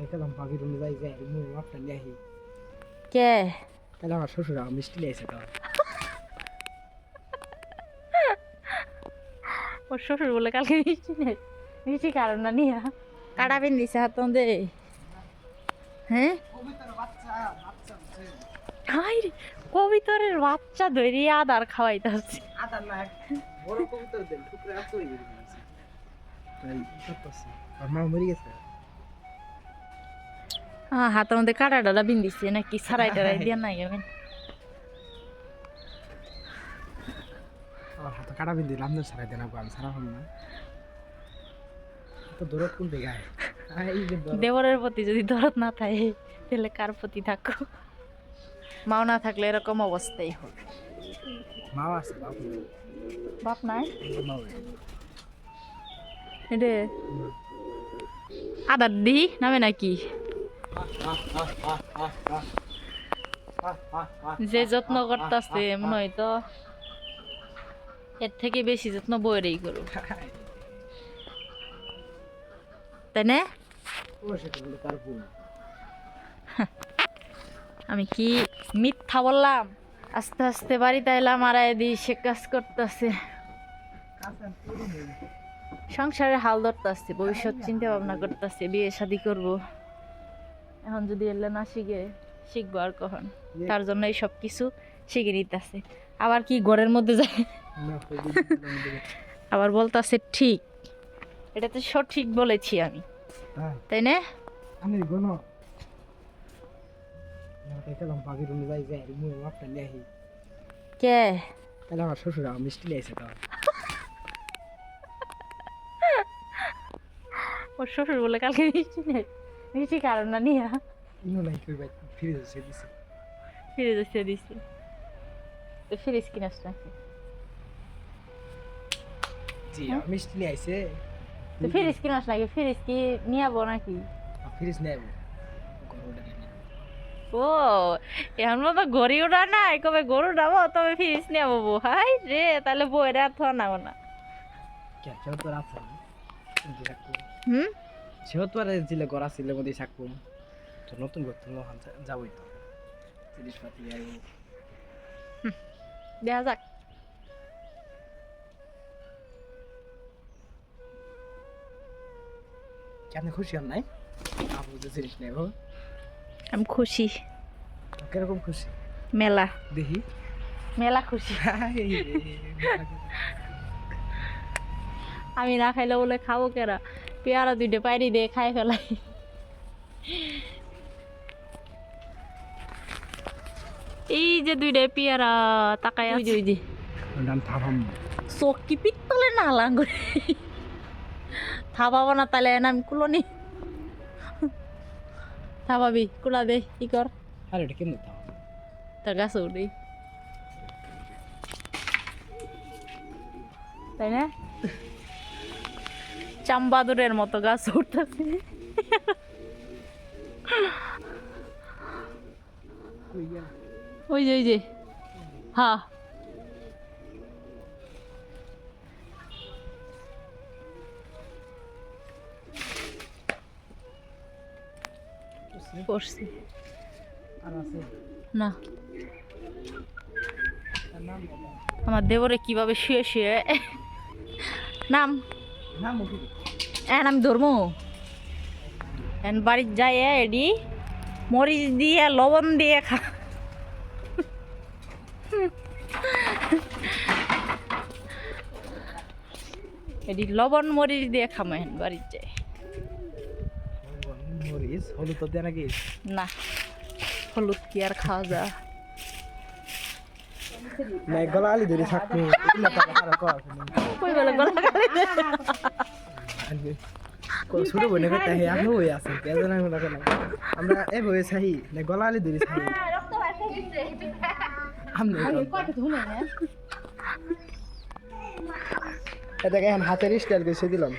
দেখলাম পাখির রুমে যাই যাই মুখ মাপটা নিয়ে আহি কে? তাহলে আমার শ্বশুর মিষ্টি লিয়েছে তো ওর শ্বশুর বলে কালকে মিষ্টি নেই। মিষ্টি কারণ না নিয়া। কাটা পিন দিছে হাত দে হ্যাঁ হাই রে, কবিতরের বাচ্চা ধরে আদার খাওয়াইতাছে। আদার না বড় কবুতর দেন তাই করতেছে? আর মা মরে গেছে? হাতের মধ্যে কাটা ডালা বিন দিছে নাকি সারাই টারাই দিয়া নাই যাবেন আমার হাতে কাটা বিন্দু লামনে সারাই দেন আমি সারা হল না। তো দূরত কোন দিকে আয় এই যে দূরত। দেবরের প্রতি যদি দরদ না থাকে তাহলে কার প্রতি থাকো? মাও না থাকলে এরকম অবস্থাই হবে। মাও আছে বাপ নাই। এটা আদার দি নামে নাকি? যে যত্ন করতেছে, মনে হয় তো এর থেকে বেশি যত্ন বইরেই করো তাই না? আমি কি মিথ্যা বললাম? আস্তে আস্তে বাড়িতে এলাম আর এদি সে কাজ করতেছে। সংসারে হাল ধরতেছে, ভবিষ্যৎ চিন্তা ভাবনা করতেছে, বিয়ে শাদি করব। এখন যদি এলে না শিখে শিখব আর কখন। তার জন্য এই সব কিছু শিখে নিতেছে। আবার কি ঘরের মধ্যে যায়? আবার বলতেছে ঠিক। এটা তো সঠিক বলেছি আমি। হ্যাঁ। তাই না? আমি গণ কে? তাহলে আমার শ্বশুর মিষ্টি লিয়েছে তো। ওর শ্বশুর বলে কালকে মিষ্টি নেই। মিষ্টি কারণ না নিয়া। ইনো নাই কই ভাই ফিরে যাচ্ছে দিছে। ফিরে যাচ্ছে দিছি। তো ফ্রিজ কিনাস নাকি? জি মিষ্টি নিয়ে আইছে। তো ফ্রিজ কিনাস নাকি? ফ্রিজ কি নিয়ে যাব নাকি ফিরিস নেব। ও এখন মতো গড়ি ওঠা নাই কবে গরু ডাবো তবে ফ্রিজ নিয়ে যাব হাই রে তাহলে বইরা থা নাও না। কে তো হুম? সেও তো আর জিলে গড়া ছিল মধ্যে থাকব তো নতুন করতে মহান যাবই তো। জিনিসপাতি আইব দেখা যাক। কেন খুশি আর নাই? আপু যে জিনিস নেব আমি খুশি। কীরকম খুশি? মেলা। দেখি। মেলা খুশি। আমি না খাইলে বলে খাব কেরা? পেয়ারা দুইটা পাইরি দিয়ে খাই ফেলাই এই যে দুইটা পেয়ারা তাকাই আছে ওই যে নাম থামাম চোখ কি পিত্তলে না লাঙ্গুরে থাপাবো না তাহলে এনে আমি কুলনি থাপাবি কুলা দে কি কর আর এটা কেমন থামাম তার গাছে উঠি তাই না চাম্বাদুরের মতো গাছ উঠতেছে। ওই যে ওই যে। পড়ছি। না। আমার দেবরে কীভাবে শুয়ে শুয়ে নাম। নাম এখন আমি ধরবো এখন বাড়ির যাই এডি। মরিচ দিয়ে লবণ দিয়ে খা। এডি লবণ মরিচ দিয়ে খামো এখন বাড়ির যাই। মরিস হলুদ দেয় নাকি? না হলুদ কি আর খাওয়া যা গলা আলি ধরে থাকব। বলে গলা কালি দে। শুরু বনে করতে হে আমি হয়ে আছে কেন না মনে করেন আমরা এ বয়ে চাহি, না গলা আলি আমি এটা। হাতের স্টাইল করে দিলাম।